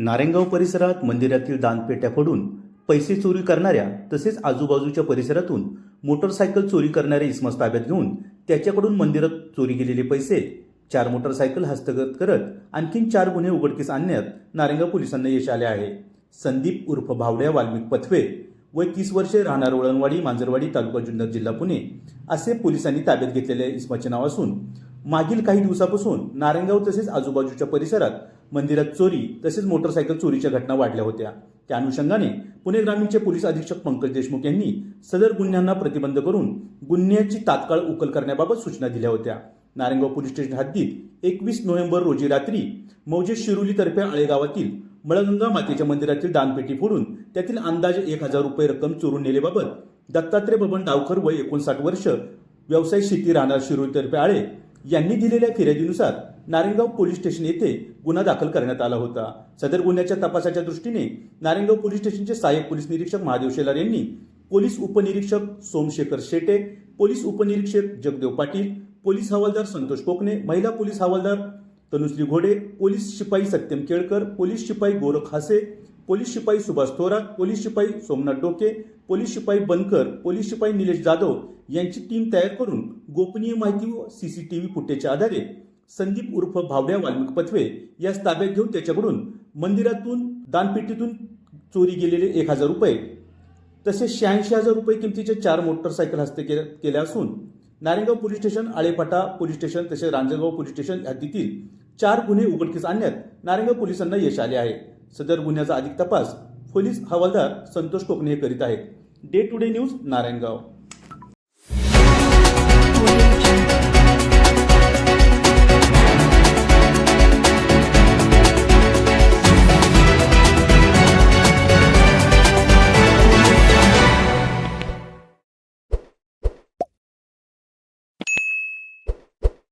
नारेंगाव परिसरात मंदिरातील दानपेट्या फोडून पैसे चोरी करणाऱ्या तसेच आजूबाजूच्या परिसरातून मोटरसायकल चोरी करणाऱ्या इसमास ताब्यात घेऊन त्याच्याकडून मंदिरात चोरी केलेले पैसे चार मोटरसायकल हस्तगत करत आणखीन चार गुन्हे उघडकीस आणण्यात नारेंगाव पोलिसांना यश आले आहे. संदीप उर्फ भावड्या वाल्मिक पथवे वय तीस वर्षे राहणार वळणवाडी मांजरवाडी तालुका जुन्नर जिल्हा पुणे असे पोलिसांनी ताब्यात घेतलेल्या इसमाचे नाव असून मागील काही दिवसापासून नारायणगाव तसेच आजूबाजूच्या परिसरात मंदिरात चोरी तसेच मोटरसायकल चोरीच्या घटना वाढल्या होत्या. त्या अनुषंगाने पुणे ग्रामीणचे पोलीस अधीक्षक पंकज देशमुख यांनी सदर गुन्ह्यांना प्रतिबंध करून गुन्ह्याची तात्काळ उकल करण्याबाबत सूचना दिल्या होत्या. नारायणगाव पोलीस स्टेशन हद्दीत एकवीस नोव्हेंबर रोजी रात्री मौजे शिरोलीतर्फे आळेगावातील मळगंगा मातेच्या मंदिरातील दानपेटी फोडून त्यातील अंदाजे एक हजार रुपये रक्कम चोरून नेलेबाबत दत्तात्रय बबन डावकर वय एकोणसाठ वर्ष व्यवसाय शेती राहणार शिरोलीतर्फे आळे यांनी दिलेल्या फिर्यादीनुसार नारायणगाव पोलीस स्टेशन येथे गुन्हा दाखल करण्यात आला होता. सदर गुन्ह्याच्या तपासाच्या दृष्टीने नारायणगाव पोलीस स्टेशनचे सहाय्यक पोलीस निरीक्षक महादेव शेलार यांनी पोलीस उपनिरीक्षक सोमशेखर शेटे पोलीस उपनिरीक्षक जगदेव पाटील पोलीस हवालदार संतोष कोकणे महिला पोलीस हवालदार तनुश्री घोडे पोलीस शिपाई सत्यम केळकर पोलीस शिपाई गोरख हासे पोलीस शिपाई सुभाष थोरात पोलीस शिपाई सोमनाथ डोके पोलीस शिपाई बनकर पोलीस शिपाई निलेश जाधव यांची टीम तयार करून गोपनीय माहिती व सीसीटीव्ही फुटेजच्या आधारे संदीप उर्फ भावड्या वाल्मिक पथवे यास ताब्यात घेऊन त्याच्याकडून मंदिरातून दानपेटीतून चोरी गेलेले एक हजार रुपये तसेच शहाऐंशी हजार रुपये किमतीचे चार मोटरसायकल हस्ते केल्या केल्या असून Narayangaon police station Alephata police station तसेच रांजणगाव पोलीस स्टेशन हद्दीतील चार गुन्हे उघडकीस आणण्यात नारायणगाव पोलिसांना यश आले आहे. सदर गुन्ह्याचा अधिक तपास पोलीस हवालदार संतोष कोकणे हे करीत आहेत. Day to day news Narayangaon.